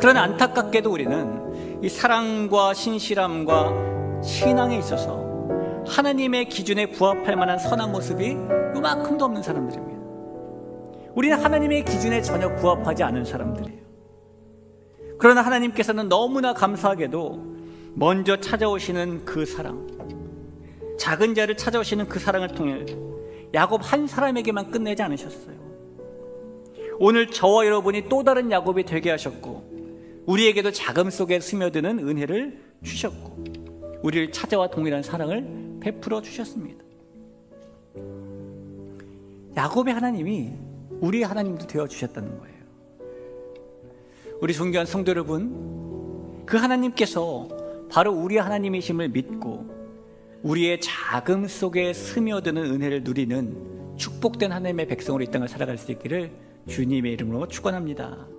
그러나 안타깝게도 우리는 이 사랑과 신실함과 신앙에 있어서 하나님의 기준에 부합할 만한 선한 모습이 요만큼도 없는 사람들입니다. 우리는 하나님의 기준에 전혀 부합하지 않은 사람들이에요. 그러나 하나님께서는 너무나 감사하게도 먼저 찾아오시는 그 사랑, 작은 자를 찾아오시는 그 사랑을 통해 야곱 한 사람에게만 끝내지 않으셨어요. 오늘 저와 여러분이 또 다른 야곱이 되게 하셨고, 우리에게도 자금 속에 스며드는 은혜를 주셨고, 우리를 찾아와 동일한 사랑을 베풀어 주셨습니다. 야곱의 하나님이 우리의 하나님도 되어 주셨다는 거예요. 우리 존귀한 성도 여러분, 그 하나님께서 바로 우리 하나님이심을 믿고 우리의 자금 속에 스며드는 은혜를 누리는 축복된 하나님의 백성으로 이 땅을 살아갈 수 있기를 주님의 이름으로 축원합니다.